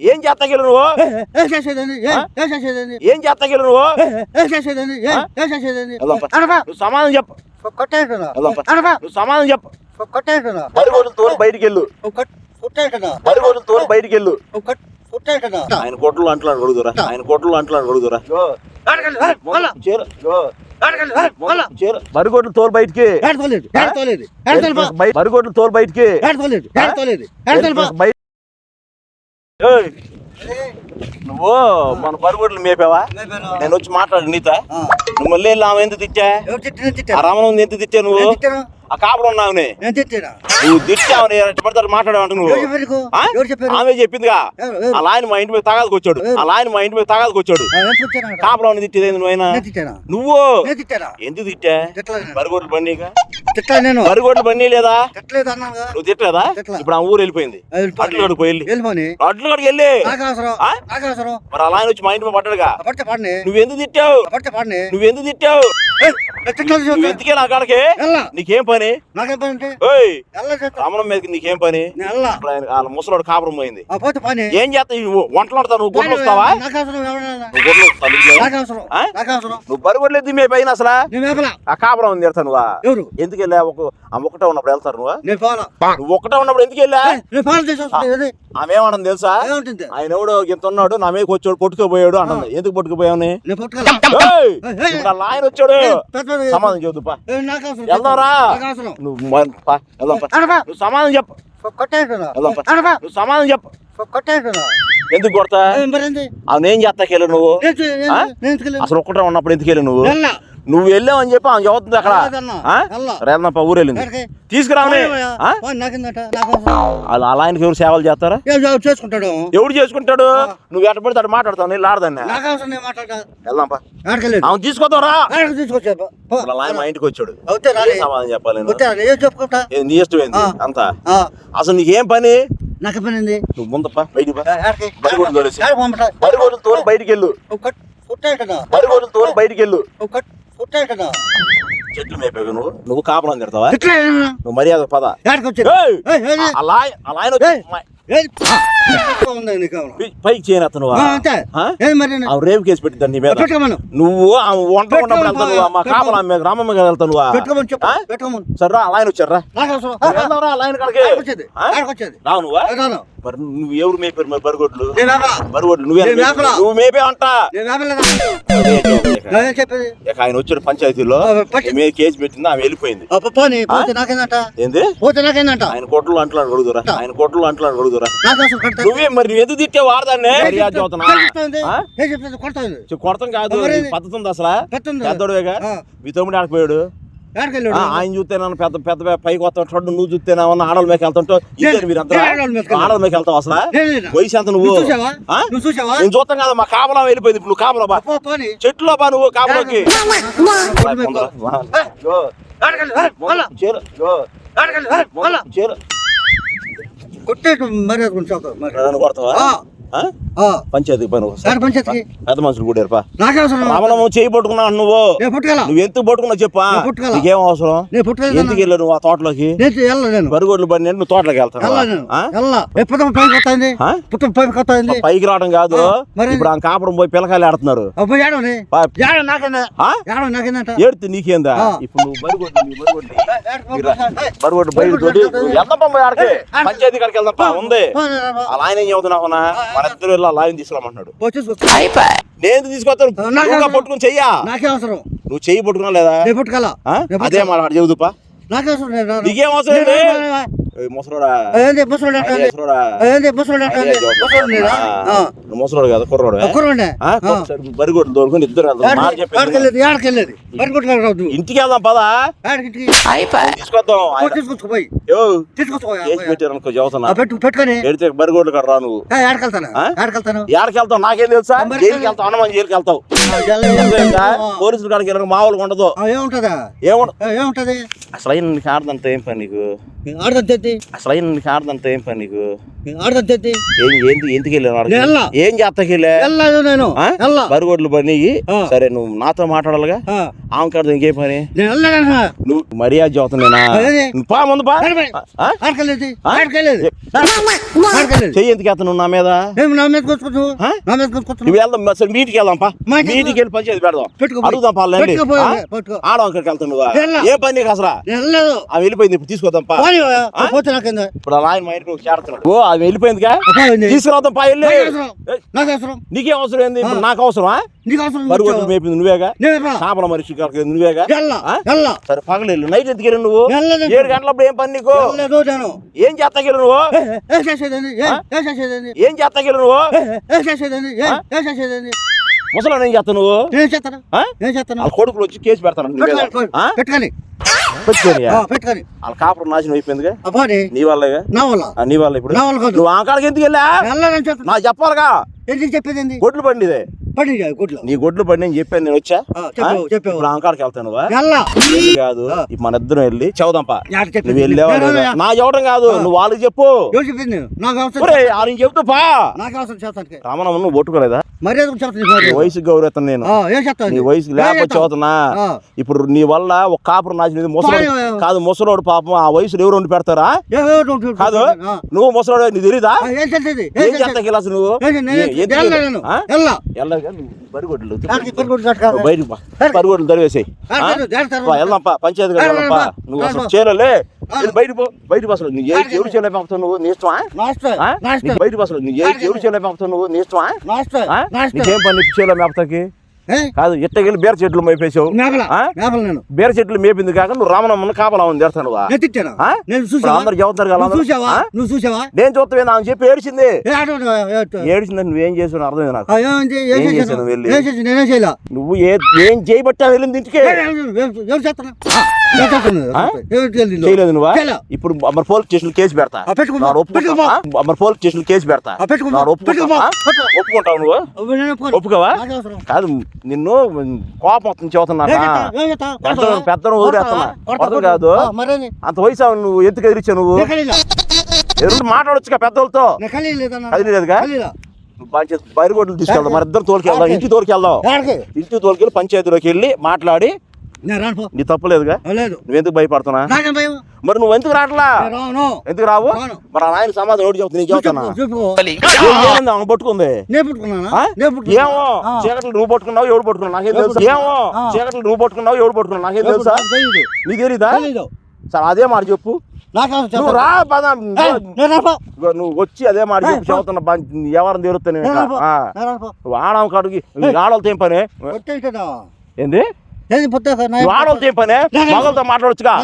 ఏం చేస్తాగిలు నువ్వు? ఏం చేస్తాగిలు నువ్వు? సమాధానం చెప్పు. నువ్వు సమాధానం చెప్పు. పది రోజులు తోలు బయటికి వెళ్ళు పది రోజులు తోలు బయటికి వెళ్ళు ఆయన కోట్లు అంటలాడు కొడుకురా. ఆయన కోట్లు. అంటలాడు కొడుకురా బరిగొడ్లు తోలు బయటికి. బరిగొడ్లు తోలు బయటికి. నువ్వు మన బరిగొడ్లు మేపావా? నేను వచ్చి మాట్లాడు నీత. నువ్వు మళ్ళీ ఆమె ఎంత తిట్టా రామన్ ఎంత తిట్టా నువ్వు? ఆ కాపురం ఉన్నావునే. నువ్వు నువ్వు? ఆ? ఆమె చెప్పిందిగా? ఆయన మా ఇంటి మీద తాగాదికి వచ్చాడు. ఎవరు? అలా ఆయన మా ఇంటి మీద తాగాదికి వచ్చాడు. ఆ, నేను తిట్టాను అక్కడ. కాపురం తిట్టేది నువ్వైనా నేను తిట్టానా? నువ్వు? ఎందుకు తిట్టా? నేను. బండిగా? బండి లేదా? నువ్వు తిట్టలేదా? తిట్టలా. ఇప్పుడు ఆ ఊరు వెళ్ళిపోయింది. అడ్లు వెళ్ళి. అడ్లు కడుకు వెళ్ళి. ఆ? మరి అలా ఆయన వచ్చి మా ఇంటి మీద పడ్డాడుగా? నువ్వెందుకు తిట్టావు? నువ్వెందుకు తిట్టావు? ఎందుకే నా కాడకి? వెళ్ళా నీకేం పని? నాకేం రమణం మీదకి నీకేం పని? వెళ్ళా ముసలోడు కాపురం పోయింది. ఆ పోతే పని. ఏం చేస్తావు? నువ్వు వంటలు ఆడతావు నువ్వు గుడ్లు వస్తావా? నువ్వు గుడ్లు నువ్వు బరిగొడ్లు ఎద్దు మీ పైన అసలు? ఆ కాపురం ఉంది వెళ్తా నువ్వా? ఎవరు? ఎందుకు వెళ్ళా? ఒక ఆ ఒక్కటే ఉన్నప్పుడు వెళ్తారు నువ్వు? నువ్వు ఒక్కటే ఉన్నప్పుడు ఎందుకు వెళ్ళా? ఆమె ఏమన్నది తెలుసా? ఆయన ఎవడో ఇంత ఉన్నాడు నా మీద వచ్చాడు పట్టుకుపోయాడు అన్నది ఎందుకు పట్టుకుపోయావు ఆయన వచ్చాడు సమాధానం చెబుతుపా వెళ్దాంరా. నువ్వు నువ్వు సమాధానం చెప్పు. నువ్వు సమాధానం చెప్పు. ఎందుకు కొడతా? ఏం చేస్తాకెళ్ళు నువ్వు. నేను నేను-? నేను? అసలు ఒక్కటే ఉన్నప్పుడు ఎందుకు వెళ్ళి నువ్వు? వెళ్ళా నువ్వు వెళ్ళావని చెప్పి ఆమె చదువుతుంది అక్కడ? వెళ్ళా. రేదన్నప్ప ఊరు వెళ్ళింది? తీసుకురావని అవసరం అలా అలా ఆయనకి ఎవరు సేవలు చేస్తారా? చేసుకుంటాడు. ఎవడు చేసుకుంటాడు? నువ్వు ఎట్ట పడితే అటు మాట్లాడతావు నేను ఆడదాన్ని వెళ్దాంపా. అలా ఆయన మా ఇంటికి వచ్చాడు. సమాధానం చెప్పాలి నీ ఇష్టం ఏంది? ఆ. అంతా? అసలు నీకేం పని? నాకు పని నువ్వు ముందప్ప బయటికి బరిగొడ్లు తోలు బయటికి వెళ్ళు. తోలు బయటికి వెళ్ళు. చెట్లు మేపావు నువ్వు? నువ్వు కాపురం తిడతావా? నువ్వు మర్యాద పద? అలా అలా పైకి చేయను నువ్వు. ఆ, అంతే. ఏది మరి ఆమె రేపు కేసు పెట్టిద్దాం నీ మీద. నువ్వు వంట ఉన్నప్పుడు మా గ్రామం మీద వెళ్తావు నువ్వు. పెట్టుకోమని చెప్పు. ఆ? పెట్టుకోమను సరే రా అలా వచ్చారా అలా రావు నువ్వా? నువ్వు ఎవరు మేపారు మరి బరిగొడ్లు. బరిగొడ్లు నువ్వే. నువ్వు మేపే అంట. ఆయన వచ్చాడు పంచాయతీలో. మీద కేసు పెట్టింది ఆమె వెళ్ళిపోయింది. ఏంది? ఆయన కోట్లు అంటలాడు కొడుకురా ఆయన కోట్లు అంటలాడు కొడుకురా నువ్వే మరి నువ్వు ఎందుకు తిట్టే చి- కొడతాం కాదు. పద్ధతి ఉంది అసలు? ఆ. మీ తమ్ముడు ఆడిపోయాడు ఆయన చూస్తేనన్నా పెద్ద పెద్ద పెద్ద పైకి వస్తాం చూడు నువ్వు చూస్తేనేమన్నా ఆడల మీద వెళ్తుంటావు. ఆడల మీద వెళ్తావు అసలు. వయసు ఎంత నువ్వు? నేను చూస్తాం కదా మా కాపలా వెళ్ళిపోయింది ఇప్పుడు నువ్వు కాపలా బా. చెట్టులో బా నువ్వు కాపలాకి. ఆడకెళ్ళు. పోలా. చీర. ఆడకెళ్ళు. పోలా. చీర. కొట్టేటు మర్యాద కొడతావా? పని పంచాయతీకి పెద్ద మనుషులు కూడా రామణము చేయి పట్టుకున్నావు నువ్వు. నువ్వు ఎందుకు చెప్పా. నీకేం అవసరం? ఎందుకు నువ్వు ఆ తోటలోకి? బరిగొడ్లు నువ్వు తోటలోకి వెళ్ళా వెళ్ళా. ఎప్పుడు పైకి రావడం కాదు? ఇప్పుడు ఆ కాపురం పోయి పిల్లకాయలు ఆడుతున్నారు. ఏడుతు నీకేందా. ఇప్పుడు నువ్వు బరిగొడ్లు పోయి ఆడికి. పంచాయతీ కాడికి వెళ్దాం ఉంది. అలా ఆయన ఏం చదువుతున్నావు మన ఇద్దరు వెళ్ళి అలా ఆయన తీసుకురామంటున్నాడు. నేను తీసుకొస్తాను. పట్టుకుని చెయ్యా. నాకే అవసరం? నువ్వు చెయ్యి పట్టుకున్నా లేదా? అదే మాట చెబుతుపా నాకే అవసరం. నీకేం అవసరం ముసలోడా. ఏంది ముసలోడు కదా కుర్రోడు. బరిగొడ్లు దొరుకుని ఇద్దరు ఇంటికి వెళ్దాం పదా. తీసుకొద్దాం. తీసుకొచ్చుకోపోయి పెట్టు పెట్టుకొని. ఎడితే బరిగొడ్లు కడ రా నువ్వు? నాకేం తెలుసా? మరి జైలుకి వెళ్తావు అన్నమని జైలుకి వెళ్తావు. అర్థమైందా? పోలీసుల కాడికి వెళ్ళక మామూలుగా ఉండదు. ఏముంటదా? ఏముంటది? అసలు అయిన ఆడదంటే ఏం పని నీకు? ఆడదంటే అసలు అయిన నీకు ఆడదంతా ఏం పని నీకు? ఆడదాం తెత్తి ఏం ఏంది ఎందుకు వెళ్ళాను. ఏం వెళ్ళలేదు నేను. బరిగొడ్లు పని. సరే నువ్వు నాతో మాట్లాడాలిగా. ఆమె కాదు ఇంకేం పని? నువ్వు మర్యాద? నువ్వు పా ముందు చెయ్యి ఎందుకు ఎత్తాను నా మీద? నా మీద వెళ్దాం అసలు మీటికి వెళ్దాం పా. మీటికి వెళ్ళి పంచాయతీ పెడదాం. పెట్టుకో అడుగుదాం పాలండి ఆడ అక్కడికి వెళ్తాను. ఏం పని నీకు అసలు? వెళ్ళిపోయింది ఇప్పుడు తీసుకొద్దాం పా. పోనీ, పోతే నాకేందా ఇప్పుడు అలా ఆయన మా ఇంటికి చేరుతున్నాడు ఓ ఆమె వెళ్ళిపోయిందిగా? పోయింది. తీసుకురావద్దాం పా వెళ్ళి. నాకు అవసరం. ఏయ్, నాకు అవసరం? నీకేం అవసరం ఏంది? ఇప్పుడు నాకు అవసరమా? నీకు అవసరం బరుగొడ్లు ఇచ్చావా? మేపింది నువ్వేగా. చేపల మనిషి నువ్వేగా? వెళ్ళా సరే పగలేళ్ళు నైట్ నువ్వు. ఏడు గంటలప్పుడు ఏం పని నీకు? ఏం చేస్తాకెళ్ళు నువ్వు? ఏ, చేస్తాకెళ్ళు నువ్వు? ముసలాడు ఏం చేస్తావు నువ్వు? నేను చేస్తాను? కొడుకులు వచ్చి కేసు పెడతాను. పెట్టుకొని? పెట్టుకొని వాళ్ళ కాపురం నాశనం అయిపోయిందిగా. అబ్బాని నీ వల్లేగా నా వల్ల? ఆ, నీ వల్ల ఇప్పుడు. నువ్వు ఆకాడికి ఎందుకు వెళ్ళా? నాకు చెప్పాలిగా. ఎందుకు చెప్పేది గొడ్లు పండిదే. పడి గుడ్లు. నీ గొడ్లు పండి నేను చెప్పాను నేను వచ్చా? చెప్పావు, ఆకాడికి వెళ్తాను కాదు మన ఇద్దరం వెళ్ళి చదువుదాంపా? నువ్వు వెళ్ళావా. నా చెప్పడం కాదు. నువ్వు వాళ్ళకి చెప్పు. చెప్పింది చెప్తూ పా. రామనమ్మ నువ్వు మర్యాద. వయసుకి గౌరవం నేను. నీ వయసుకి లేకపోతే చదువుతున్నా. ఇప్పుడు నీ వల్ల ఒక కాపురం నాశనం ముసలోడు. కాదు ముసలోడు పాపం. ఆ వయసులో ఎవరు వండి పెడతారా? కాదు. నువ్వు ముసలోడు నీకు తెలీదా? ఏం చేస్తా నువ్వు? బరిగొడ్లు తరివేసాయి. యాడికి, యాడికి తరువాత? వెళ్దాం పా పంచాయతీ గారు వెళ్దాం పా. నువ్వు అసలు చేయలే బయట పో. బయట బస్సులో నువ్వు ఏ ఎవరు చేయలే పంపుతావు నువ్వు? నీ ఇష్టమా? బయట బస్సులో నువ్వు ఏ ఎవరు చేయలే పంపుతావు నువ్వు? నీ ఇష్టమా. నీకేం పని చేయలే మేపతాకి? కాదు ఇట్టకెళ్ళి బీర చెట్లు మేపేసావు. బీర చెట్లు మేపింది కాక నువ్వు రామనమ్మని కాపలా ఉంది తెడతాను నేను తిట్టానా? ఆ? నేను ఇప్పుడు చూసావా? అందరు చెబుతారు కదా నువ్వు. చూసావా? నేను చూస్తాను ఆమె చెప్పి ఏడిచింది? ఏడిచిందని నువ్వేం చేసావు అర్థమైంది నాకు. నువ్వు ఏ చేయబట్టా వెళ్ళింది ఇంటికి? చేయలేదు నువ్వా. ఇప్పుడు మరి పోలీస్ స్టేషన్ కేసు పెడతా ఆ, పెట్టుకో. నాడు ఒప్పుకుంటా పెట్టుకో. ఆ? మరి పోలీస్ స్టేషన్ కేసు పెడతా. ఒప్పుకుంటావు నువ్వు. ఒప్పుకోవా నాకు. కాదు నిన్ను కోపం వస్తుంది చెబుతున్నా? పెద్దను ఊరేస్తున్నా? కాదు? అంత వయసు నువ్వు ఎందుకు ఎదిరించావు నువ్వు. ఎదురు మాట్లాడొచ్చుగా పెద్దలతో. కదిలేదుగా పంచాయతీ తీసుకెళ్దాం మరి ఇద్దరు తోలుకెళ్దాం ఇంటికి తోలుకెళ్దాం ఏడికి? ఇంటికి తోలుకెళ్ళి పంచాయతీలోకి వెళ్ళి మాట్లాడి నేను రాను పో. నీ తప్పులేదుగా నువ్వెందుకు భయపడుతున్నా మరి నువ్వు ఎందుకు రాను. ఎందుకు రావు. మరి ఆ నాయన సమాధానం ఒకటి చెబుతుంది నీకు పట్టుకుంది. ఏమో. చీకట్లు నువ్వు పట్టుకున్నావు ఎవడు పట్టుకున్నావు నాకేం తెలుసు? ఏమో. చీకట్లు నువ్వు పట్టుకున్నావు ఎవడు పట్టుకున్నావు నాకేం తెలుసా. నీకు తెలీదా. సరే అదే మాట చెప్పు. నువ్వు. రా పద. నువ్వు వచ్చి అదే మాట చెప్పు. చెబుతున్నా ఎవరిని తీరుతాను. నువ్వు ఆడవ కాడుకి ఆడవాళ్ళతో ఏం పని? ఏంది? ఏది ఆడవాళ్ళతో ఏం పని మగలతో మాట్లాడొచ్చుగా?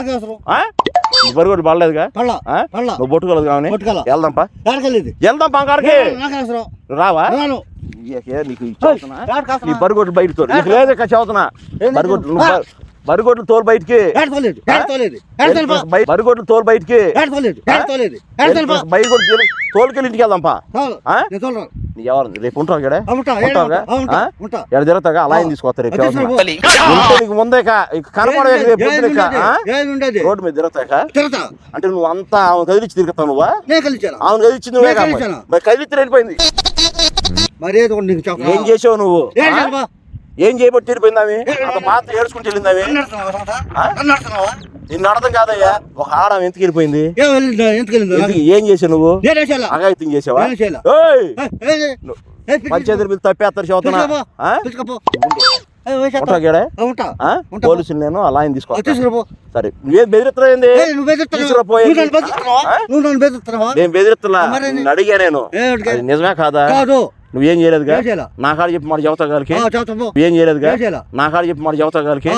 నువ్వు బరుగోడు పడలేదుగా. నువ్వు పట్టుకోలేదు పట్టుకోలే. వెళ్దాంపా ఎక్కడికెళ్ళేది? వెళ్దాం పంకాడికి నాకు అవసరం. నువ్వు రావా నీకు? నీ బరిగొడ్లు బయట తోలు నీకు లేదు చదువుతున్నా ఏంది? బరిగొడ్లు నువ్వు బ- బరిగొడ్లు తోలు బయటికి. ఏడు తోలు బయటికి తోలుకెళ్ళి ఇంటికి వెళ్దాంపా ఎవరు? రేపు ఉంటావు ఇక్కడ. ఎక్కడ తిరుగుతాగా అలా తీసుకొస్తారు రేపు ముందే కా- ఇక కనపడవే ఏది రేపు? రోడ్డు మీద తిరుగుతాక తిరుగుతా. అంటే నువ్వు అంతా ఆమె కదిలిచ్చి తిరుగుతావు నువ్వా. ఆమె కదిలిచ్చింది నువ్వే కదిలిచ్చి వెళ్ళిపోయింది మరి? ఏం చేసావు నువ్వు? ఏం? ఏం చేయబట్టి తిరిగిపోయింది ఆమె అంత బాధ ఏడ్చుకుంటూ వెళ్ళింది ఆమె నన్ను అర్థం కాదయ్యా. ఒక ఆడ ఎందుకు వెళ్ళిపోయింది? ఏం ఏం చేసావు నువ్వు? అగాయిత్యం చేసావా! ఏ, ఏ, పంచాయతీ బిల్లు తప్పేస్తారు చదువుతున్నా. ఏ, ఏ. పోలీసులు నేను అలా ఆయన ఆ, తీసుకో. సరే. నువ్వేం బెదిరిస్తున్నాయింది ఏ, బెదిరిస్తున్నావా? నేను బెదిరిస్తున్నా. అడిగా నేను. ఏ, నిజమే కాదు. నువ్వేం చేయలేదుగా ఏం చేయలే. నా కాడ చెప్పి మాట చెబుతా గారికి చేయలేదుగా ఏం చేయలే. నా కాడ చెప్పి మాట చెబుతా గారికి.